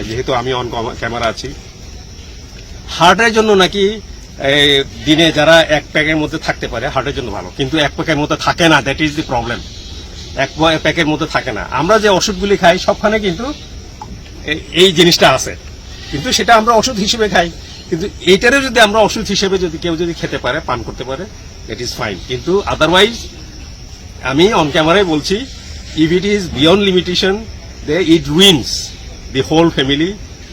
চাই যেহেতু আমি অন ক্যামেরা আছি। হার্টের জন্য নাকি দিনে যারা এক প্যাকের মধ্যে থাকতে পারে হার্টের জন্য ভালো। কিন্তু এক প্যাকের মধ্যে থাকে না দ্যাট ইজ দি প্রবলেম এক প্যাকের মধ্যে থাকে না। আমরা যে ওষুধগুলি খাই, সবখানে কিন্তু এই- জিনিসটা আছে। কিন্তু সেটা আমরা ওষুধ হিসেবে খাই। কিন্তু এইটারও যদি আমরা ওষুধ হিসেবে যদি কেউ যদি খেতে পারে, পান করতে পারে ইট ইজ ফাইন কিন্তু আদারওয়াইজ আমি অন ক্যামেরায় বলছি if it is beyond limitation they it wins the whole family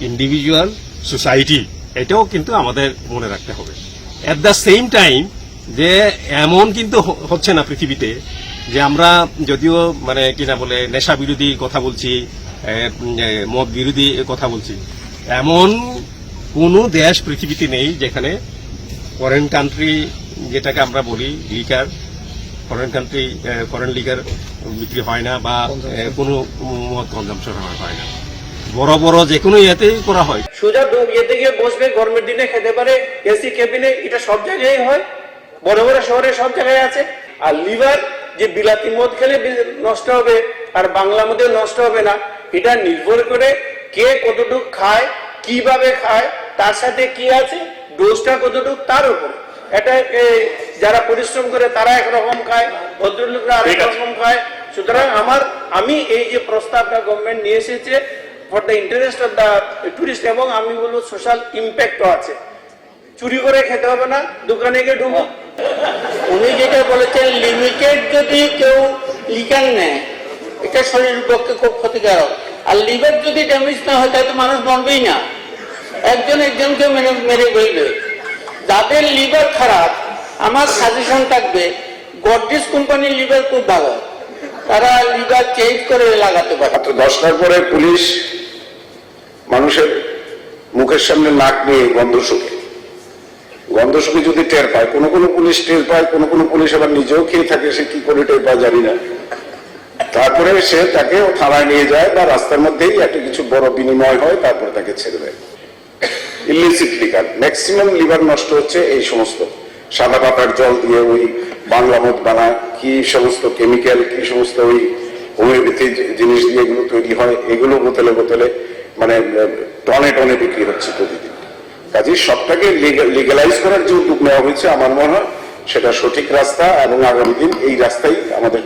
individual society এটাও কিন্তু আমাদের মনে রাখতে হবে। অ্যাট দ্য সেম টাইম যে এমন কিন্তু হচ্ছে না পৃথিবীতে যে আমরা যদিও মানে কিনা বলে নেশা বিরোধী কথা বলছি মদ বিরোধী কথা বলছি এমন কোনো দেশ পৃথিবীতে নেই যেখানে ফরেন কান্ট্রি যেটাকে আমরা বলি লিকার ফরেন কান্ট্রি ফরেন লিগার বিক্রি হয় না বা কোনো মদ কনজামশন হয় না। বড় বড় যে কোনো ইয়েতেই করা হয়। সোজা ইয়েতে গিয়ে বসবে গরমের দিনে খেতে পারে এসি কেবিনে এটা সব জায়গায় হয়। বড় বড় শহরে সব জায়গায় আছে। আর লিভার যে বিলাতি মদ খেলে নষ্ট হবে আর বাংলা মধ্যে নষ্ট হবে না। এটা নির্ভর করে কে কতটুক খায় কীভাবে খায় তার সাথে কি আছে ডোজটা কতটুকু তার উপর। এটা যারা পরিশ্রম করে তারা একরকম খায় ভদ্রলোকরা আরেক রকম খায়। সুতরাং আমার আমি এই যে প্রস্তাবটা গভর্নমেন্ট নিয়ে এসেছে for the interest of the tourist এবং আমি বলব সোশ্যাল ইম্প্যাক্টও আছে। চুরি করে খেতে হবে না, দোকানে গিয়ে ঢুকবো। উনি যেটা বলেছেন লিমিটেড যদি কেউ লিকার নেয়, এটা শরীরের পক্ষে খুব ক্ষতিকারক। আর লিভার যদি ড্যামেজ না হয়, তাহলে মানুষ মরবেই না। একজন একজনকে মেরে মেরে ফেলবে। যাদের লিভার খারাপ, আমার সাজেশন থাকবে, গডরেজ কোম্পানির লিভার খুব ভালো। তারা লিভার চেঞ্জ করে লাগাতে পারে। দশটার পরে পুলিশ মানুষের মুখের সামনে নাক নিয়ে গন্ধ শুকে। গন্ধ শুকে যদি টের পায়, কোনো কোনো পুলিশ টের পায়, কোনো কোনো পুলিশ আবার নিজেও খেয়ে থাকে, সে কি করে টের পায় জানি না। তারপরে সে তাকে থানায় নিয়ে যায় বা রাস্তার মধ্যেই একটা কিছু বড় বিনিময় হয়, তারপরে তাকে ছেড়ে দেয়। ইলিসিট লিকার ম্যাক্সিমাম লিভার নষ্ট হচ্ছে এই সমস্ত সাদা পাতার জল দিয়ে ওই বাংলা মদ বানায়, কি সমস্ত কেমিক্যাল কি সমস্ত ওই হোমিওপ্যাথি জিনিস দিয়ে এগুলো তৈরি হয়, এগুলো বোতলে বোতলে মানে টনে টনে বিক্রি হচ্ছে প্রতিদিন। কাজে সবটাকে লিগালাইজ করার যে উদ্যোগ নেওয়া হয়েছে, আমার মনে হয় সেটা সঠিক রাস্তা এবং আগামী দিন এই রাস্তাই আমাদের